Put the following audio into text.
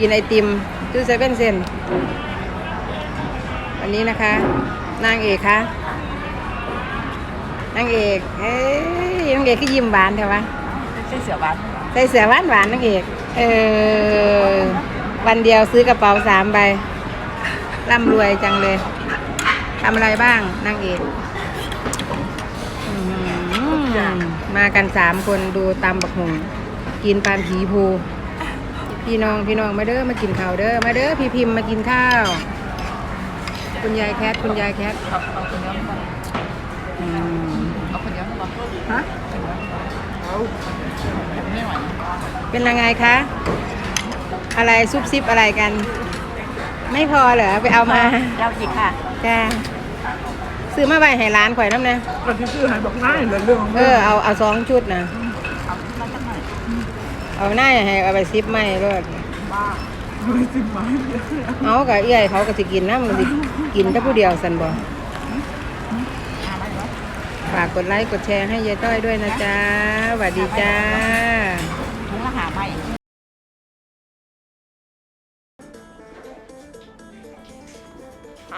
กินไอติมซื้อเซเว่นเซนวันนี้นะคะ นางเอกคะนางเอกเอ้ยนางเอกก็ยิ้มหวานเถอะวะใช่เสือบ้านใส่เสื้อหวานหวานๆนางเอกเออวันเดียวซื้อกระเป๋าสามใบร่ำรวยจังเลยทำอะไรบ้างนางเอกอื้อหือมากันสามคนดูตำบักหงกินปานผีภู พี่น้องพี่น้องมาเด้อมากินข้าวเด้อมาเด้อพี่พิมพ์มากินข้าว คุณยายแคทคุณยายแคทเอาเอาคนเดียวมาอืมเอาคนเดียวมาฮะเอาไม่ไหวเป็นยังไงคะ อะไรซุบซิบอะไรกัน ไม่พอเหรอไปเอามาเราจิกค่ะจ้าซื้อมาใบให้ร้านข่อยน้ำนะเราที่ซื้อหายบอกง่ายเลยเรื่องเออเอาเอาสองชุดนะเอามาจากไหน เอาหน้าให้เอาไปซิปไม่รถบ้าไม่สิบไม้เอากับเอื้อยเขาก็สิกินนะมันสิกินแต่ผู้เดียวสันบอกฝากกดไลค์กดแชร์ให้ยายต้อยด้วยนะจ๊ะสวัสดีจ้าถุงละหาไม่อ